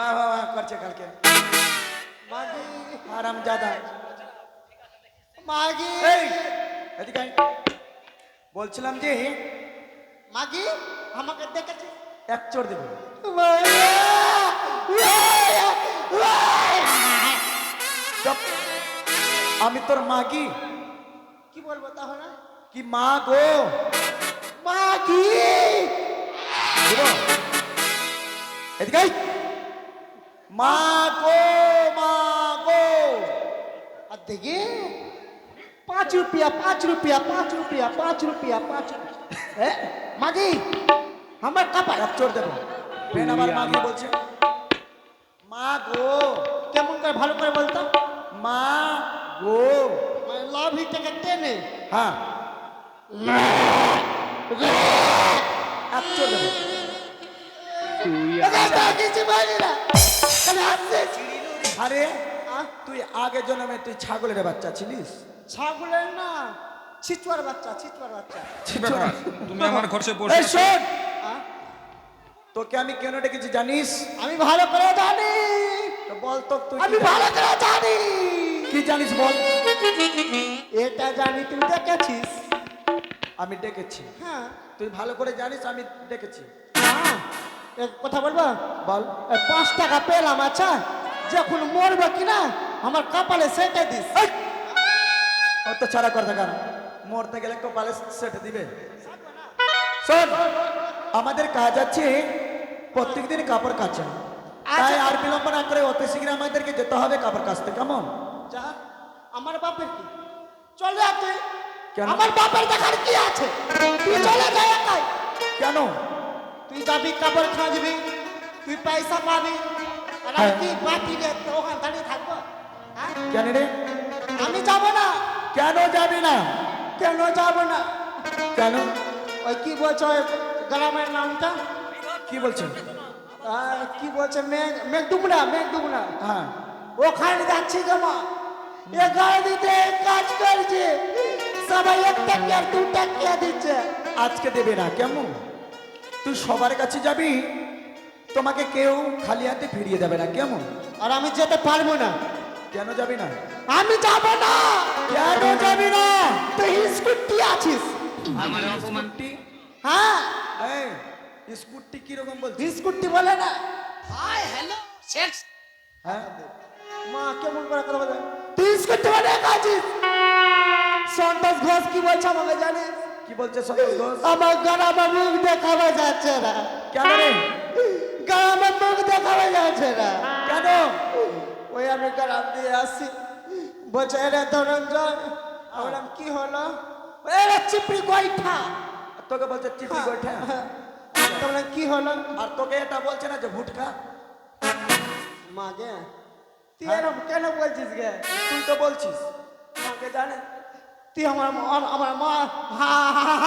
বাহ বাহ করছে কালকে। মাগি আরাম জাদা মাগি এদিকে। বলছিলাম যে মাগি আমাকে দেখেছে। এক চোর দেবো। আমি তোর মাগি। কি বলব তাহলে? কি মা গো? মাগি! দেবো? এদিকে। মা গো মা গো। আর দেখি পাঁচ রুপিয়া পাঁচ রুপিয়া পাঁচ রুপিয়া পাঁচ রুপিয়া পাঁচ এ মাগি আমার কাপড় এক চোর দেবো। ফেন আমার মাগি বলছে মা গো কেমন করে ভালো করে বলতো? মা গো লাভ হিটাকে টেনে। হ্যাঁ। এক চোর দেবো। কিছু আরে তুই আগে জন্মে তুই ছাগলের বাচ্চা ছিলিস? ছাগলের না ছিচুয়ার বাচ্চা ছিচুয়ার বাচ্চা। তুমি আমার ঘরে এই শোন! তোকে আমি কেন ডেকেছি জানিস? আমি ভালো করে জানি। তো বল তো তুই আমি ভালো করে জানি। কি জানিস বল? এটা জানি তুই দেখেছিস আমি ডেকেছি। হ্যাঁ। তুই ভালো করে জানিস আমি ডেকেছি। হ্যাঁ, কথা বলব? বল। পাঁচ টাকা পেলাম আচ্ছা। যখন মরবো কিনা আমার কপালে সেটে দিস! অত ছাড়া কথা কেন মরতে গেলে কপালে সেট দিবে। শোন আমাদের কাজ আছে প্রত্যেকদিন কাপড় কাচা। তাই আর বিলম্ব না করে অতি শীঘ্র আমাদেরকে যেতে হবে কাপড় কাচতে কেমন? যা আমার বাপের কি? চলে কেন? আমার বাপের দেখার কি আছে? তুই চলে একাই। কেন? তুই যাবি কাপড় খাঁজবি তুই পয়সা পাবি আর আমি হ্যাঁ। কি বাকি রে? তো দাঁড়িয়ে থাকব? হ্যাঁ? কেন রে? আমি যাব না। কেন যাবি না? কেন যাব না? কেন? ওই কি বলছো গ্রামের নামটা? কি বলছেন আহ, কি বলছে? মেঘ মেঘডুমরা মেঘডুমরা হ্যাঁ। ওখানে যাচ্ছি জমা। এ গাড়িতে কাজ করছে। সবাই এক টাকা দু টাকা দিচ্ছে। আজকে দেবে না কেমন? তুই সবার কাছে যাবি তোমাকে কেউ খালি হাতে ফিরিয়ে দেবে না কেমন? আর আমি যেতে পারব না। কেন যাবি না? আমি যাব না। কেন যাবি না? তুই স্কুটি আছিস। আমার স্কুটি? হ্যাঁ। এই স্কুটি কি কীরকম বলছিস? স্কুটি বলে না। হাই হ্যালো সেক্স হ্যাঁ। মা কেমন করে কথা বলে তুই স্কুটি বলে আছিস? সন্তোষ ঘোষ কি বলছে আমাকে জানিস? কি বলছে সন্তোষ ঘোষ? আমার গ্রামে মুখ দেখাবে যাচ্ছে না। কেন রে? গ্রামে মুখ দেখাবে যাচ্ছে না। কেন? ওই আমি গ্রাম দিয়ে আসি। বলছে এরে ধরঞ্জন বললাম কি হলো? এরে চিপড়ি গোইঠা। তোকে বলছে চিপি গোঠা তোমরা কি হলো? আর তোকে এটা বলছে না যে ভুটকা? মা গে তুই এরকম কেন বলছিস গে? তুই তো বলছিস। মাকে জানে? তুই আমার মা- আমার মা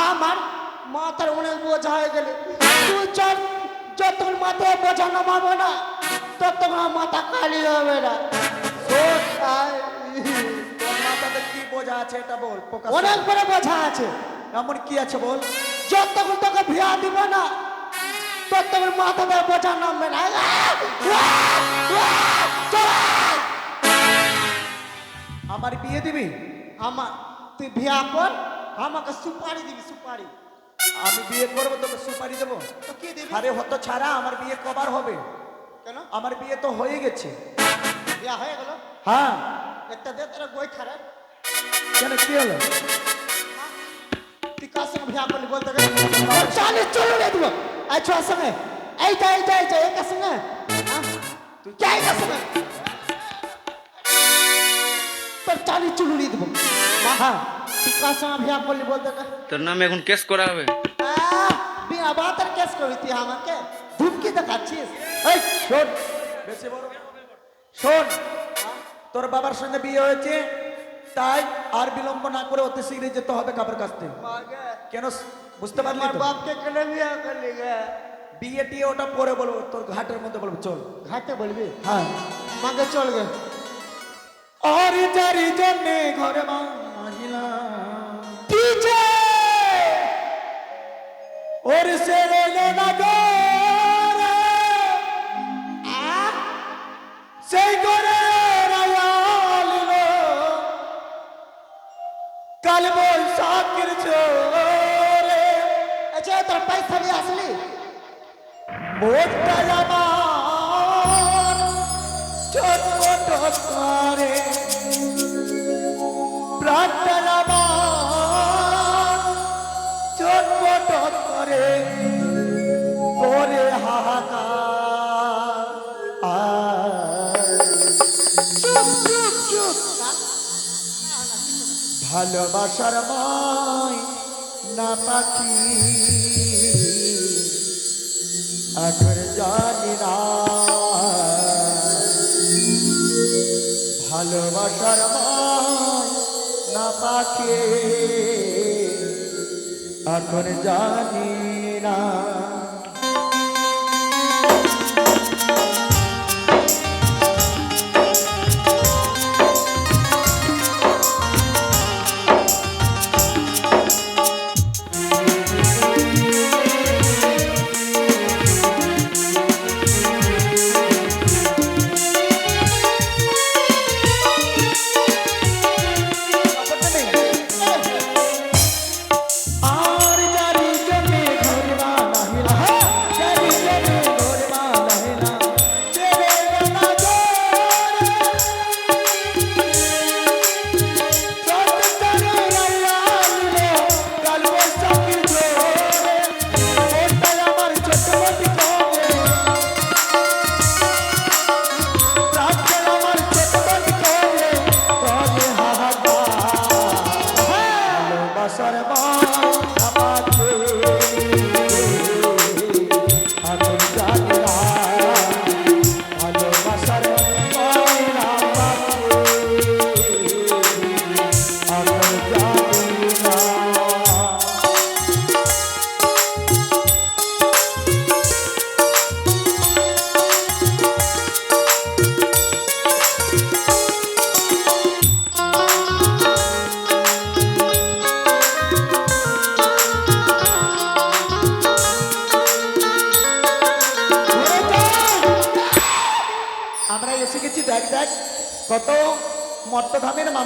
আমার মা তার অনেক বোঝা হয়ে গেলে। তুই চল যতক্ষণ মাথায় বোঝা নামাবো না ততক্ষণ আমার মাথা খালি হবে না। মাথাতে কি বোঝা আছে এটা বল অনেক বড় বোঝা আছে। এমন কি আছে বল? যতক্ষণ তোকে ভিয়া দিব না ততক্ষণ মাথাতে বোঝা নামবে না! আমার বিয়ে দিবি? আমার তুই ভিয়া কর আমাকে সুপারি দিবি সুপারি। আমি বিয়ে করব তোকে সুপারি দেবো? তো কি দিবি? আরে হতো ছাড়া আমার বিয়ে কবার হবে। কেন? আমার বিয়ে তো হয়ে গেছে। বিয়া হয়ে গেল? হ্যাঁ। একটা দে তোরা গই খারাপ। কেন কি হলো? তুই কার সঙ্গে ভিয়া করলি বলতে গেলে চালিশ চলো রে দিব। এই ছোয়ার সঙ্গে। এইটা এইটা এইটা একার সঙ্গে? তুই কে একার সঙ্গে? তোর চালিশ চুলুরি দিব। হ্যাঁ। কার সঙ্গে ভিয়া করলি বলতে তোর নামে এখন কেস করা হবে। বিয়া বাতের কেস করবি তুই আমাকে। ধুমকি দেখাচ্ছিস? এই শোন। বেশি বড়। শোন তোর বাবার সঙ্গে বিয়ে হয়েছে তাই আর বিলম্ব না করে অতি শীঘ্রই যেতে হবে কাপড় কাচতে কেন? বুঝতে পারলি আমার তো? বাপকে কেন বিয়া করলি গে বিয়ে টিয়ে ওটা পরে বলব তোর ঘাটের মধ্যে বলব চল। ঘাটে বলবি? হ্যাঁ। মাকে চল গে। আর যারি জন্যে ঘরে মাহিলা नीचे और से रोने लगो সেই করে কাল বৈশাখের ছোরে আচ্ছা তোর পয়সা নিয়ে আসলি? ভোটটা আমার। ছোট করে। প্রাণটা ভালোবাসার মায় না পাখি। এখন জানি না। ভালোবাসার মায় না পাখি। এখন জানি না।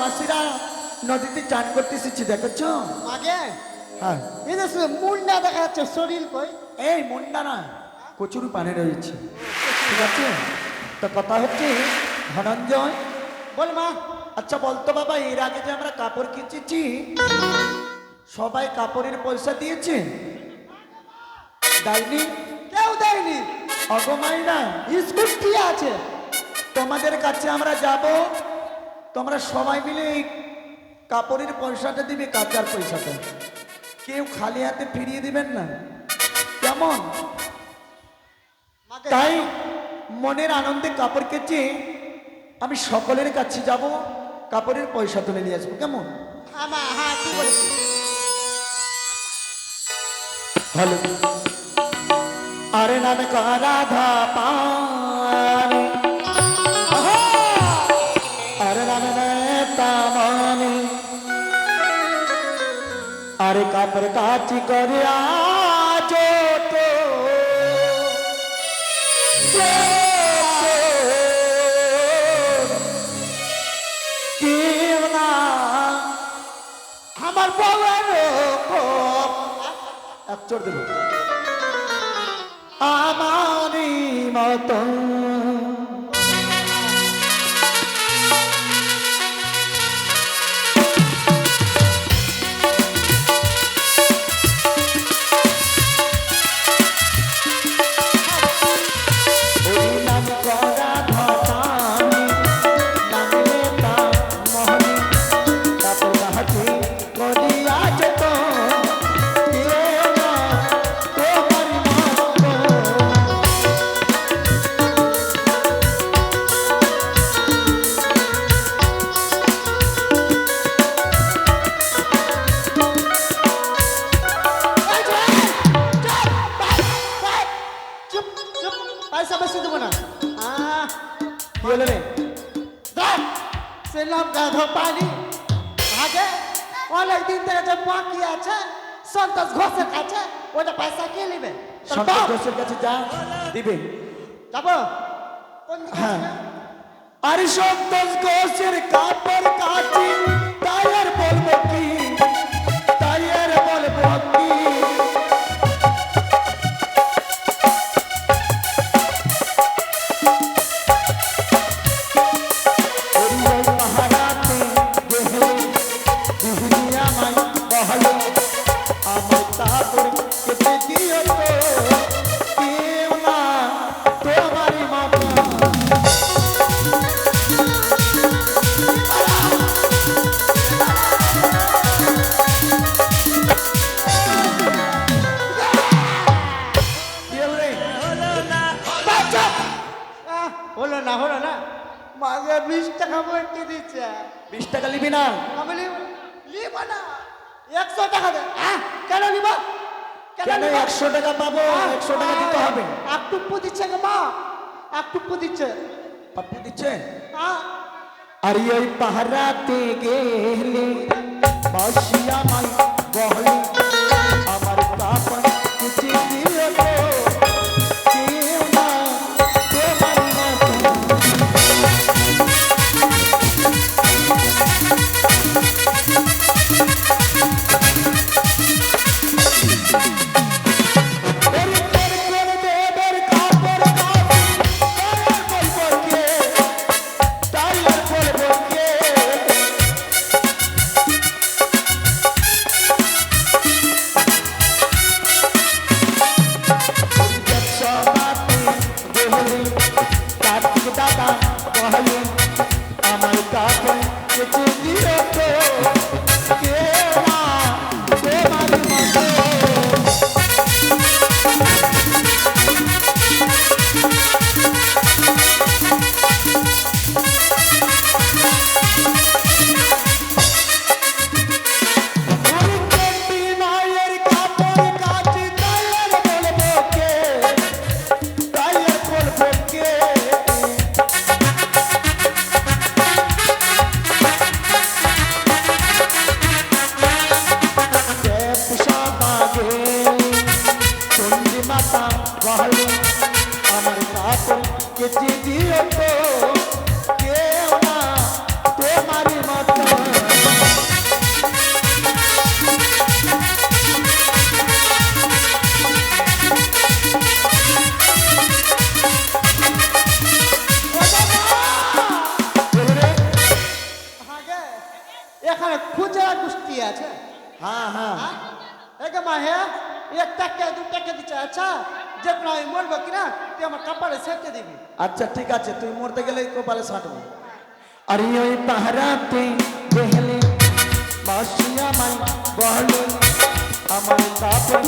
মট্টধামের নদীতে চান করতে এসেছি দেখেছ? আগে? হ্যাঁ। এই যে মুন্ডা দেখা যাচ্ছে শরীর কই? এই মুন্ডা না কচুর পানে রয়েছে। ঠিক আছে? তো কথা হচ্ছে ধনঞ্জয়। বল মা আচ্ছা বলতো বাবা এর আগে যে আমরা কাপড় কিনেছি সবাই কাপড়ের পয়সা দিয়েছে। দেয়নি? কেউ দেয়নি। অগমাই না স্কুল কি আছে? তোমাদের কাছে আমরা যাব। তোমরা সবাই মিলে এই কাপড়ের পয়সাটা দিবে কাচার পয়সাটা। কেউ খালি হাতে ফিরিয়ে দিবেন না। কেমন? তাই মনের আনন্দে কাপড় কেচে আমি সকলের কাছে যাব কাপড়ের পয়সা তুলে নিয়ে আসব। কেমন? হ্যাঁ হ্যাঁ হ্যালো। আরে নামে রাধা পানি। আরে কাপড় কাচি করে আজ তো। আমার বউয়ের এক চোর দিল। আমারই মতো কোন দিকে হ্যাঁ। আছে? আরে সন্তোষ ঘোষের কেন একশো টাকা পাবো? একশো টাকা দিতে হবে। এক টুপ্পু দিচ্ছে গো মা এক টুপ্পু দিচ্ছে। পাপ্পু দিচ্ছে? আরে ওই পাহারাতে গেলে বসিয়া মাই বহলি। yeah. हाँ हाँ एक माहे एक टक्के दो टक्के दिच्छे अच्छा जब ना मोर बकिना ते हम कपाले सेटे दिबी আচ্ছা ঠিক আছে তুই মরতে গেলে কপালে সাটবো আরে ওই পাহারাতে দেখলে মাসি আমার বহল। আমার তাপন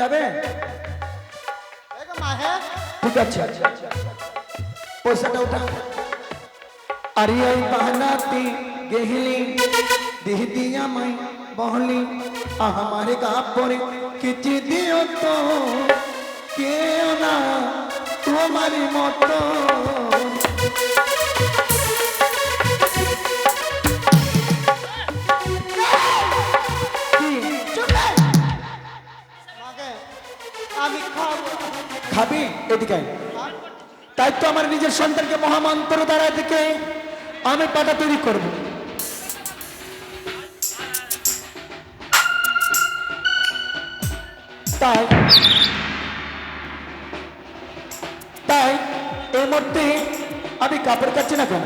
যাবে? ঠিক আছে। পয়সাটা উঠা আর এই বাহানাতি গেহলি, দিহ দিয়া মাই বহলি আমারে কাপড়ে কিছু দিও তো। কেউ না তোমারই মতো। খাবি এদিকে তাই তো আমার নিজের সন্তানকে মহামন্ত্র দ্বারা দিকে আমি পাটা তৈরি করব। তাই তাই এই মুহূর্তে আমি কাপড় কাচ্ছি না কেন?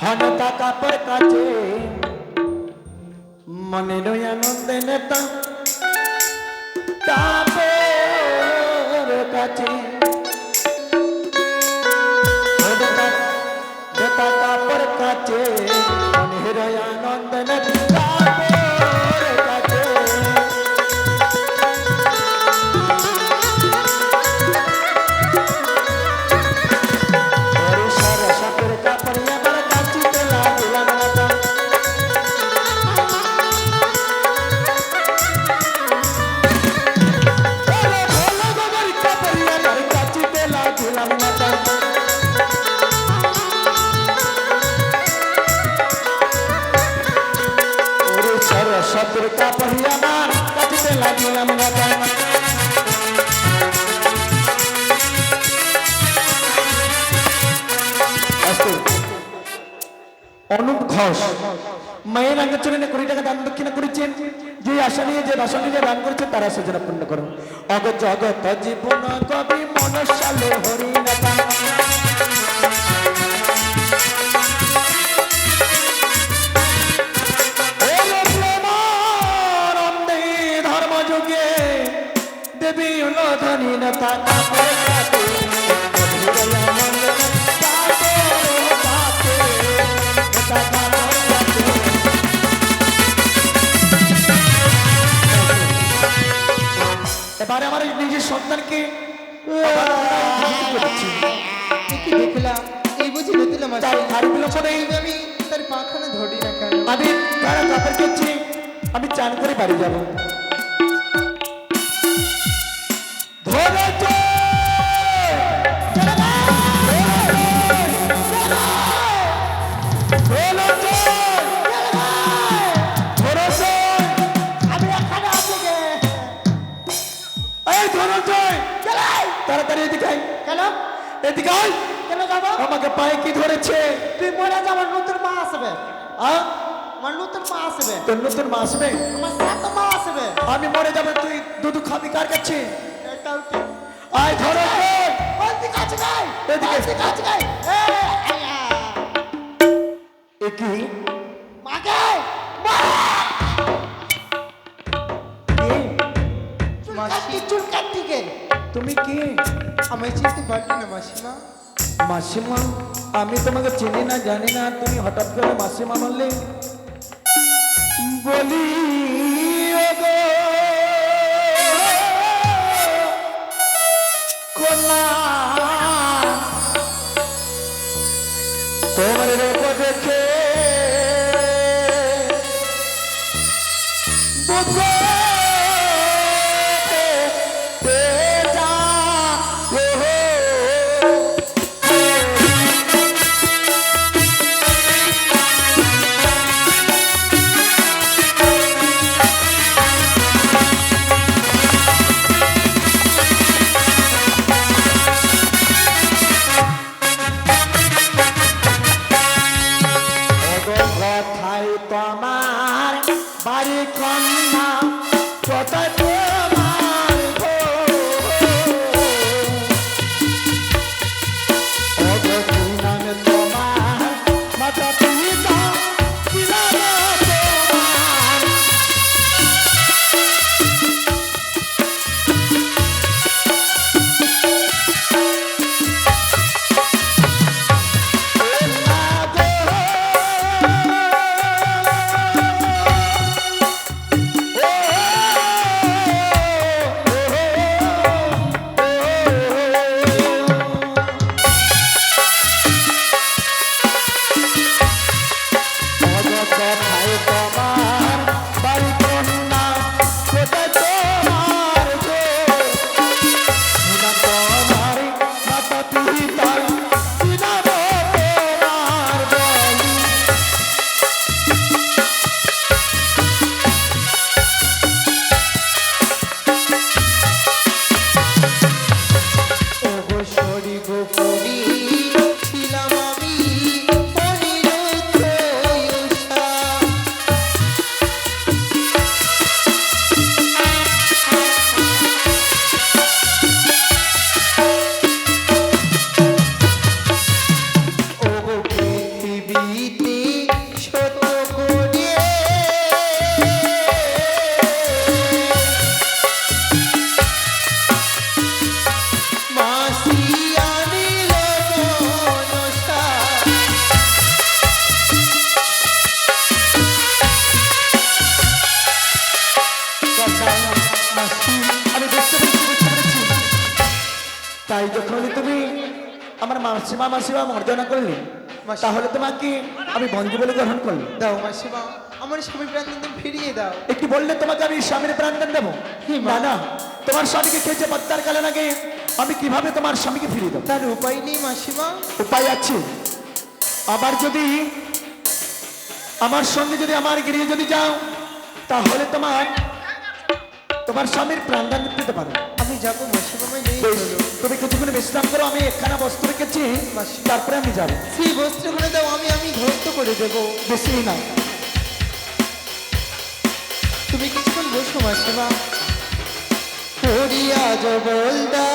হনতা কাপড় কাছে মনের আনন্দে নেতা। তাপের কাছে। নেতা কাপড় কাছে। মনের আনন্দে ঘোষ মায়ের আঙ্গচরণে কুড়ি টাকা দান দক্ষিণা করেছেন যে আশা নিয়ে, যে বাসন নিয়ে দান করেছেন, তারা সূচনা পূর্ণ করুন। অগ জীবন কবি মনসালে হরিণতা ধর্ম যুগে দেবী হল ধনী নেতা শাড়িগুলো পরে আমি তার পাখানা ধরি আমি তারা কাপড় করছি। আমি চান করে বাড়ি যাব। তাড়াতাড়ি এদিকে কেন? এদিকে আমাকে পায়ে কি ধরেছে? তুই মরে যাবার নতুন মা আসবে? আমার নতুন মা আসবে। তোর নতুন মা আসবে? আমার সাত মা আসবে। আমি মরে যাবে তুই দুধু খাবি কার কাছে? এটাও ঠিক আয় ধরো। ওকে। বলতি কাছে গাই এদিকে। কাছে গাই এ কি? মাকে? মাসি। চুল কাটতি তুমি কি? আমায় চিনতে পারলি না মাসিমা। মাসিমা, আমি তোমাকে চিনি না, জানি না, তুমি হঠাৎ করে মাসিমা বললে? বলি তোমার রূপ করলে? তাহলে তোমাকে আমি বন্ধু বলে গ্রহণ করলি। দাও মাসিমা আমার স্বামী প্রাণদন্দ ফিরিয়ে দাও। একটু বললে তোমাকে আমি স্বামীর প্রাণদান দেবো? না না তোমার স্বামীকে খেয়েছে পদ্মার কালে আগে আমি কীভাবে তোমার স্বামীকে ফিরিয়ে দেবো? তার উপায় নেই মাসিমা। উপায় আছে। আবার যদি আমার সঙ্গে যদি আমার গিরিয়ে যদি যাও তাহলে তোমার তোমার স্বামীর প্রাণদান দিতে পারো যাব নেই তুমি কিছুক্ষণ বিশ্রাম করো আমি একখানা বস্তু রেখেছি তারপরে আমি যাব। সেই বস্ত্রগুলো দাও আমি আমি ঘরত করে দেবো। বেশি না। তুমি কিছুক্ষণ বসো মাসিমা। হরিয়া জবলদা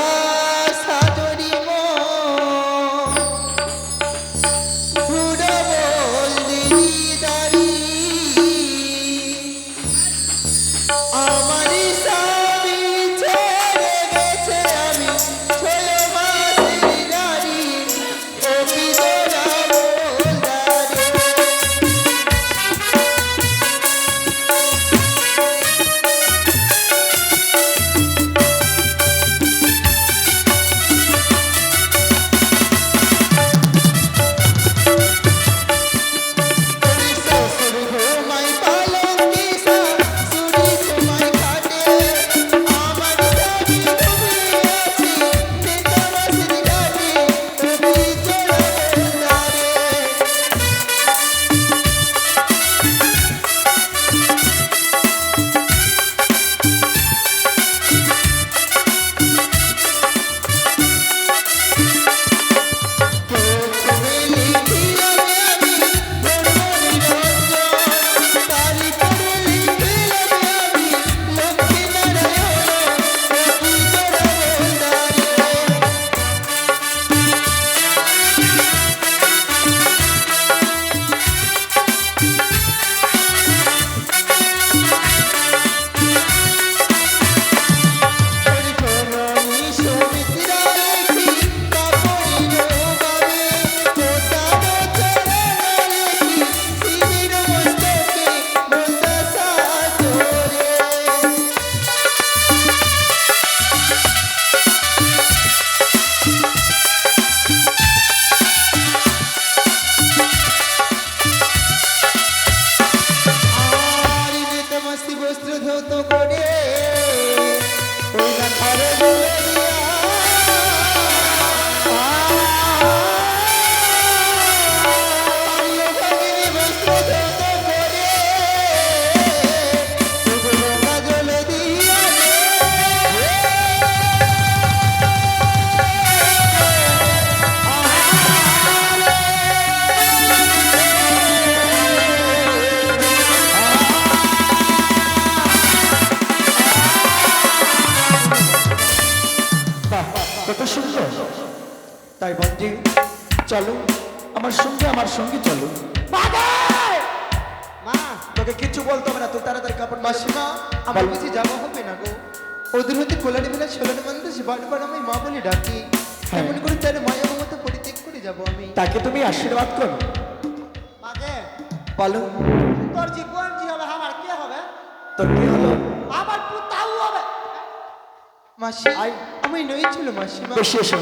এসো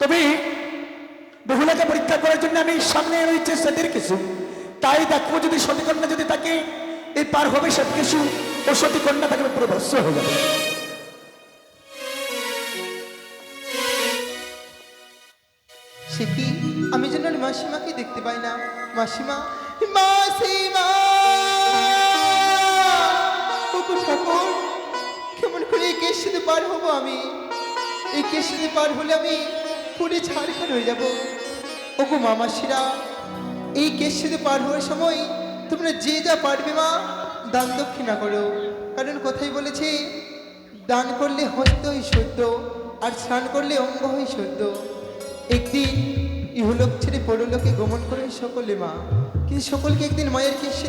তুমি বহুলাকে পরীক্ষা করার জন্য আমি সামনে রয়েছে সেদের কিছু। তাই দেখব যদি সতীকন্যা যদি তাকে এই পার হবে সব কিছু, ও সতীকন্যা তাকে পুরো ভস্য হয়ে যাবে। আমি যেন মাসিমাকে দেখতে পাই না। মাসিমা মাসিমা! পার হব আমি। এই সাথে পার হলে আমি পুরে ঝাড়খান হয়ে যাব। ওগো মামাসিরা এই সাথে পার হওয়ার সময় তোমরা যে যা পারবে মা, দান দক্ষিণা করো। কারণ কথাই বলেছে, দান করলে হস্তই সত্য আর স্নান করলে অঙ্গ হয় সত্য একদিন ইহলোক ছেড়ে পরলোকে গমন করে সকলে মা। কিন্তু সকলকে একদিন মায়ের সাথে